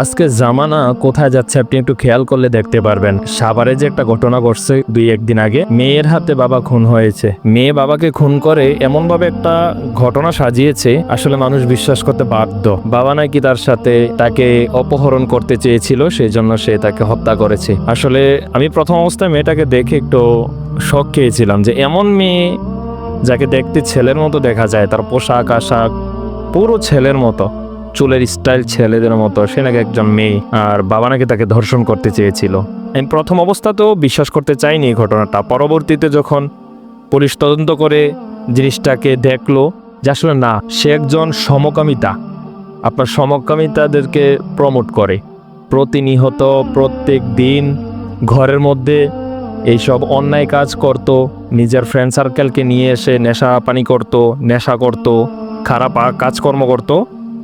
আজকে জামানা কোথায় যাচ্ছে আপনি একটু খেয়াল করলে দেখতে পারবেন। সাভারে যে একটা ঘটনা ঘটছে দুই একদিন আগে, মেয়ের হাতে বাবা খুন হয়েছে। মেয়ে বাবাকে খুন করে এমন ভাবে একটা ঘটনা সাজিয়েছে, আসলে মানুষ বিশ্বাস করতে বাধ্য। বাবা নাকি তার সাথে তাকে অপহরণ করতে চেয়েছিল সেই জন্য সে তাকে হত্যা করেছে। আসলে আমি প্রথম অবস্থায় মেয়েটাকে দেখে একটু শখ খেয়েছিলাম যে এমন মেয়ে যাকে দেখতে ছেলের মতো দেখা যায়, তার পোশাক, আশাক, পুরো ছেলের মতো। চুলের স্টাইল ছেলেদের মতো। সে নাকি একজন মেয়ে, আর বাবা নাকি তাকে ধর্ষণ করতে চেয়েছিল। আমি প্রথম অবস্থাতেও বিশ্বাস করতে চাইনি এই ঘটনাটা। পরবর্তীতে যখন পুলিশ তদন্ত করে জিনিসটাকে দেখল যে আসলে না, সে একজন সমকামিতা। আপনার সমকামিতাদেরকে প্রমোট করে। প্রতিনিহত প্রত্যেক দিন ঘরের মধ্যে এইসব অন্যায় কাজ করত, নিজের ফ্রেন্ড সার্কেলকে নিয়ে এসে নেশা পানি করত, নেশা করত, খারাপ কাজকর্ম করত।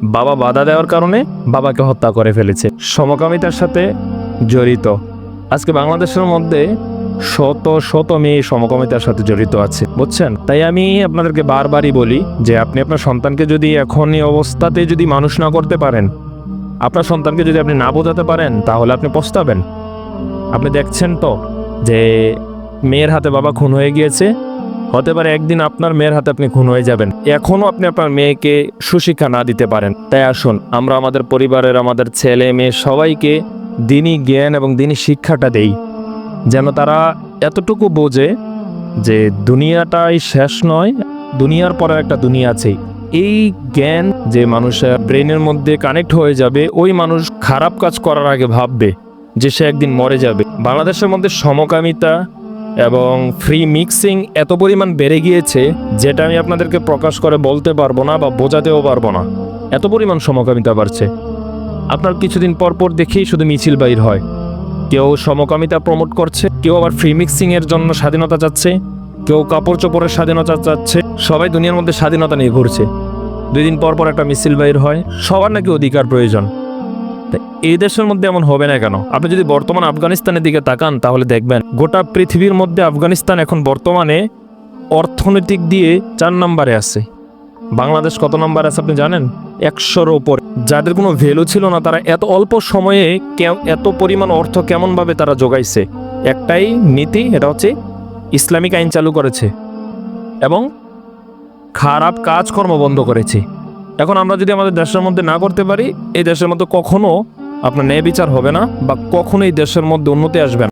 বাবা বাধা দেওয়ার কারণে বাবাকে হত্যা করে ফেলেছে। সমকামিতার সাথে জড়িত। আজকে বাংলাদেশের মধ্যে শত শত মেয়ে সমকামিতার সাথে জড়িত আছে। বুঝছেন? তাই আমি আপনাদেরকে বারবারই বলি যে আপনি আপনার সন্তানকে যদি এখন এই অবস্থাতে যদি মানুষ না করতে পারেন, আপনার সন্তানকে যদি আপনি না বোঝাতে পারেন, তাহলে আপনি পস্তাবেন। আপনি দেখছেন তো যে মেয়ের হাতে বাবা খুন হয়ে গিয়েছে হতে পারে একদিন আপনার মেয়ের হাতে আপনি খুন হয়ে যাবেন। এখনও আপনি আপনার মেয়েকে সুশিক্ষা না দিতে পারেন। তাই আসুন, আমরা আমাদের পরিবারের, আমাদের ছেলে মেয়ে সবাইকে দিনই জ্ঞান এবং দিনই শিক্ষাটা দেই। যেন তারা এতটুকু বোঝে যে দুনিয়াটাই শেষ নয়, দুনিয়ার পরে একটা দুনিয়া আছেই। এই জ্ঞান যে মানুষের ব্রেনের মধ্যে কানেক্ট হয়ে যাবে, ওই মানুষ খারাপ কাজ করার আগে ভাববে যে সে একদিন মরে যাবে। বাংলাদেশের মধ্যে সমকামিতা এবং ফ্রি মিক্সিং এত পরিমাণ বেড়ে গিয়েছে, যেটা আমি আপনাদেরকে প্রকাশ করে বলতে পারব না বা বোঝাতেও পারব না। এত পরিমাণ সমকামিতা বাড়ছে। আপনার কিছুদিন পর পর দেখেই শুধু মিছিল বাইর হয়। কেউ সমকামিতা প্রমোট করছে, কেউ আবার ফ্রি মিক্সিং এর জন্য স্বাধীনতা চাচ্ছে, কেউ কাপড় চোপড়ের স্বাধীনতা চাচ্ছে, সবাই দুনিয়ার মধ্যে স্বাধীনতা নিয়ে ঘুরছে। দুই দিন পর পর একটা মিছিল বাইর হয়, সবার নাকি অধিকার প্রয়োজন। এই দেশের মধ্যে এমন হবে না কেন? আপনি যদি বর্তমান আফগানিস্তানের দিকে তাকান, তাহলে দেখবেন গোটা পৃথিবীর মধ্যে আফগানিস্তান এখন বর্তমানে অর্থনৈতিক দিয়ে চার নম্বরে আছে। বাংলাদেশ কত নম্বর আছে আপনি জানেন? একশোর ওপর। যাদের কোনো ভ্যালু ছিল না, তারা এত অল্প সময়ে এত পরিমাণ অর্থ কেমনভাবে তারা যোগাইছে একটাই নীতি, এটা হচ্ছে ইসলামিক আইন চালু করেছে এবং খারাপ কাজকর্ম বন্ধ করেছে। এখন আমরা যদি আমাদের দেশের মধ্যে না করতে পারি, এই দেশের মধ্যে কখনো আপনার ন্যায় বিচার হবে না বা কখনোই দেশের মধ্যে উন্নতি আসবে না।